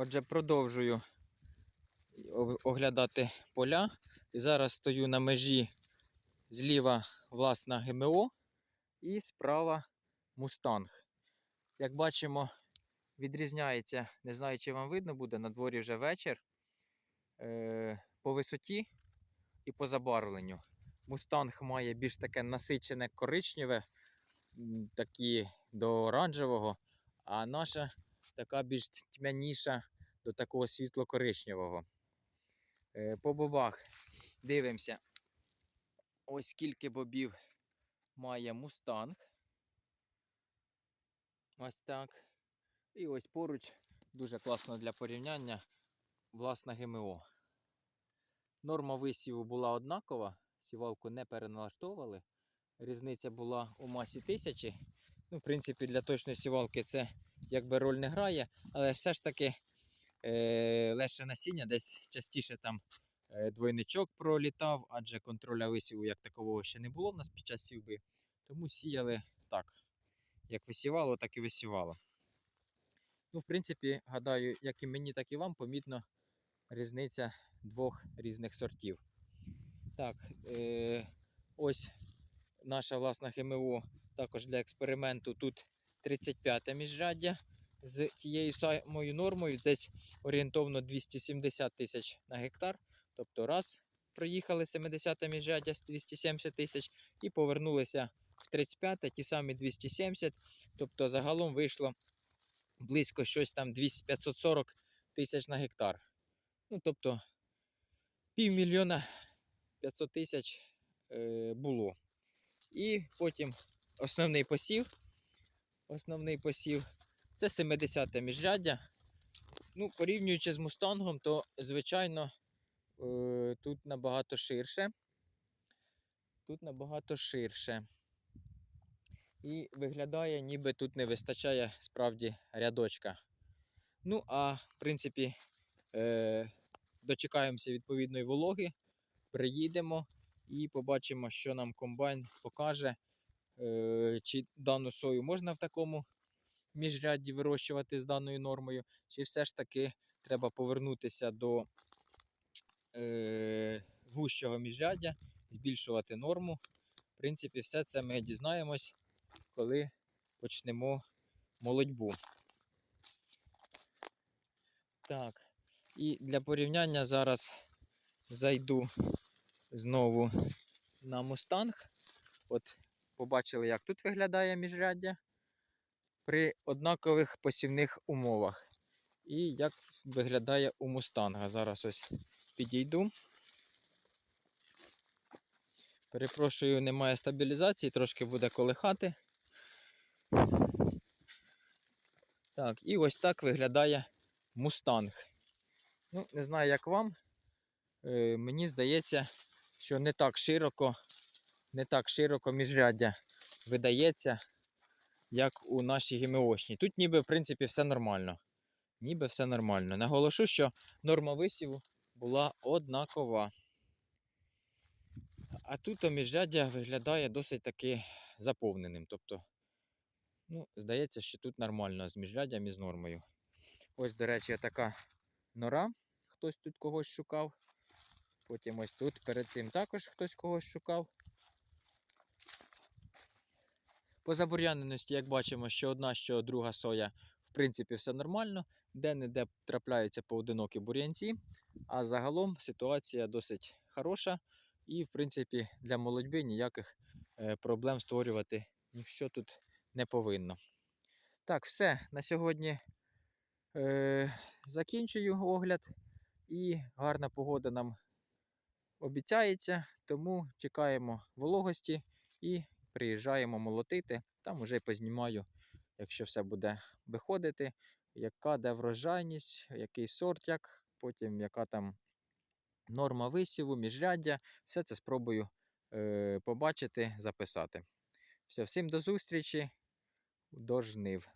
Отже, продовжую оглядати поля. І зараз стою на межі зліва власна ГМО і справа мустанг. Як бачимо, відрізняється, не знаю, чи вам видно буде, на дворі вже вечір. Е, по висоті і по забарвленню. Мустанг має більш таке насичене коричневе, такі до оранжевого, а наша така більш тьмяніша до такого світло-коричневого. Е, По бобах дивимося. Ось скільки бобів має мустанг. Ось так. І ось поруч дуже класно для порівняння власна ГМО. Норма висіву була однакова, сівалку не переналаштовували. Різниця була у масі тисячі. Ну, в принципі, для точної сівалки це якби роль не грає, але все ж таки е, легше насіння, десь частіше там е, двойничок пролітав, адже контроля висіву як такового ще не було в нас під час сівби. Тому сіяли так. Як висівало, так і висівало. Ну, в принципі, гадаю, як і мені, так і вам помітно різниця двох різних сортів. Так, е, ось наша власна ГМО також для експерименту. Тут 35 міжряддя з тією самою нормою, десь орієнтовно 270 тисяч на гектар. Тобто раз проїхали 70 міжряддя з 270 тисяч і повернулися в 35 ті самі 270. Тобто загалом вийшло близько щось там 540 тисяч на гектар. Ну, тобто півмільйона 500 тисяч е, було. І потім основний посів. Основний посів це 70-те міжряддя. Ну, порівнюючи з мустангом, то звичайно е, тут набагато ширше. Тут набагато ширше. І виглядає, ніби тут не вистачає справді рядочка. Ну, а в принципі, е, дочекаємося відповідної вологи, приїдемо і побачимо, що нам комбайн покаже, чи дану сою можна в такому міжрядді вирощувати з даною нормою, чи все ж таки треба повернутися до е, вущого міжряддя, збільшувати норму. В принципі, все це ми дізнаємось, коли почнемо молодьбу. Так, і для порівняння зараз зайду знову на мустанг. От побачили, як тут виглядає міжряддя при однакових посівних умовах. І як виглядає у мустанга. Зараз ось підійду. Перепрошую, немає стабілізації, трошки буде колихати. Так, і ось так виглядає мустанг. Ну, не знаю, як вам. Е, мені здається, що не так широко, не так широко міжряддя видається, як у нашій гімеошній. Тут ніби, в принципі, все нормально. Ніби все нормально. Наголошу, що норма висіву була однакова. А тут міжряддя виглядає досить таки заповненим. Тобто, ну, здається, що тут нормально з міжряддям і з нормою. Ось, до речі, така нора. Хтось тут когось шукав. Потім ось тут перед цим також хтось когось шукав. По забур'яненості, як бачимо, що одна, що друга соя, в принципі, все нормально. Де-не-де трапляються поодинокі бур'янці. А загалом ситуація досить хороша. І, в принципі, для молодьби ніяких е, проблем створювати ніщо тут не повинно. Так, все. На сьогодні е, закінчую огляд. І гарна погода нам обіцяється, тому чекаємо вологості і приїжджаємо молотити. Там уже познімаю, якщо все буде виходити, яка де врожайність, який сорт, як, потім яка там норма висіву, міжряддя. Все це спробую е, побачити, записати. Все, всім до зустрічі, до жнив.